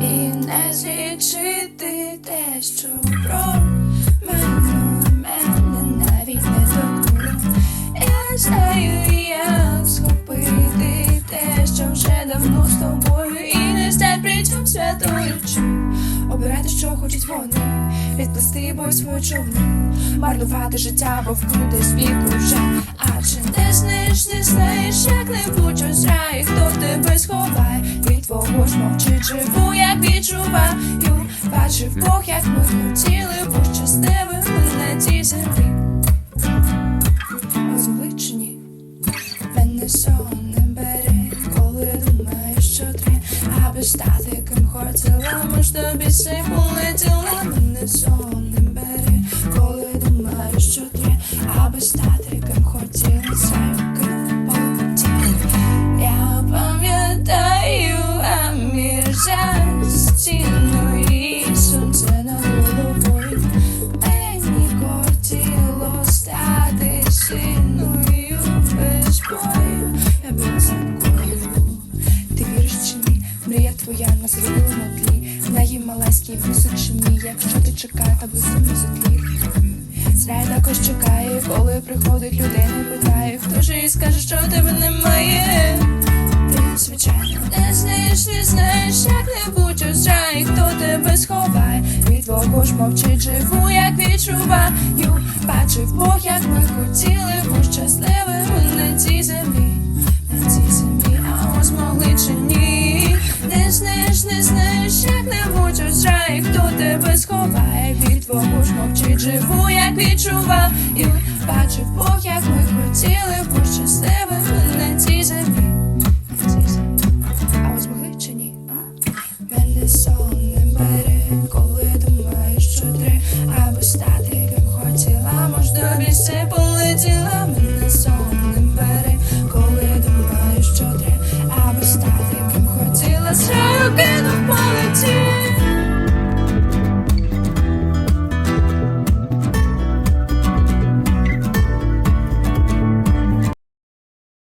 І не злічити те, що про мене, навіть не торкнуло. Я знаю, як схопити те, що вже давно з тобою, і не стать при цьому святою. Обирати, що хочуть вони, відплести бой свою човну, марнувати життя, бо вкрутись віку вже. Ж мовчить живу, як відчуваю, бачив Бог, як ми хотіли, бо щасливими на цій землі. Озвучені мене сон не бере, коли думаєш, що три, аби стати ким хотіла, ми ж тобі все полетіла, мене сон не бере, коли думаєш, що три, аби стати ким хотіла, Твоя на зробила тлі. В неї маленький височині, якщо ти чекає, та близько не зотлі. Зрай також чекає, коли приходить людина, питає, хто ж їй скаже, що тебе немає. Ти, звичайно, не знаєш, не знаєш, як не будь у зраї, хто тебе сховає. Від твого ж мовчить живу, як відчуваю. Бачив Бог, як ми хотіли, бути щасливими тебе сховає. Від твого ж мовчить живу, як відчуваю. Бачив Бог, як